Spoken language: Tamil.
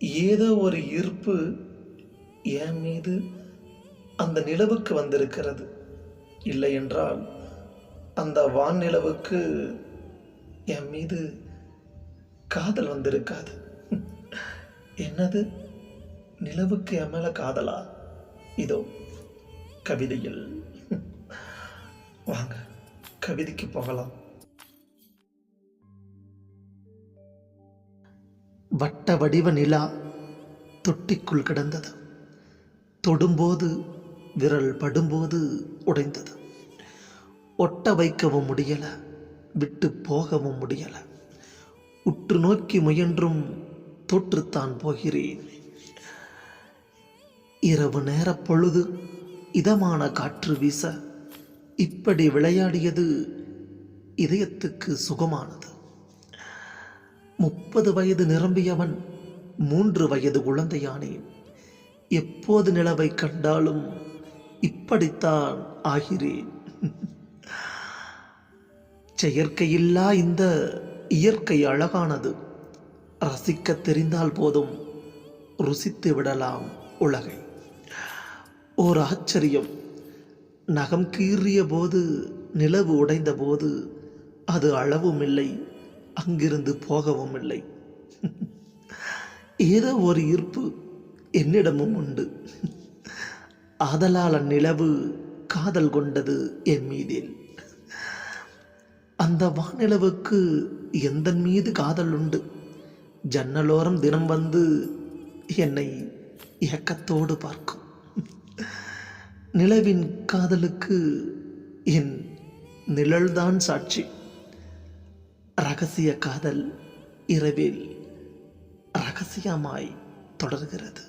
ஏதோ ஒரு ஈர்ப்பு என் மீது அந்த நிலவுக்கு வந்திருக்கிறது. இல்லை என்றால் அந்த வான் நிலவுக்கு என் மீது காதல் வந்திருக்காது. என்னது? நிலவுக்கு என் மேலே காதலா? இதோ கவிதையில். வாங்க கவிதைக்கு போகலாம். வட்ட வடிவ நிலா தொட்டிக்குள் கிடந்தது. தொடும்போது விரல் படும்போது உடைந்தது. ஒட்ட வைக்கவும் முடியலை விட்டு போகவும் முடியல. உற்று நோக்கி முயன்றும் தோற்றுத்தான் போகிறேன். இரவு நேர பொழுது இதமான காற்று வீச இப்படி விளையாடியது இதயத்துக்கு சுகமானது. முப்பது வயது நிரம்பியவன் மூன்று வயது குழந்தையானேன் எப்போது நிலவை கண்டாலும் இப்படித்தான் ஆகிறேன். செயற்கையில்லா இந்த இயற்கை அழகானது. ரசிக்க தெரிந்தால் போதும் ருசித்து விடலாம் உலகை. ஓர் ஆச்சரியம். நகம் கீறிய போது நிலவு உடைந்த போது அது அளவும் இல்லை அங்கிருந்து போகவும் இல்லை. ஏதோ ஒரு ஈர்ப்பு என்னிடமும் உண்டு. ஆதலால் அந்நிலவு காதல் கொண்டது என் மீதில் அந்த வானிலவுக்கு எந்த மீது காதல் உண்டு? ஜன்னலோரம் தினம் வந்து என்னை இயக்கத்தோடு பார்க்கும். நிலவின் காதலுக்கு என் நிழல்தான் சாட்சி. ரகசிய காதல் இரவில் ரகசியமாய் தொடர்கிறது.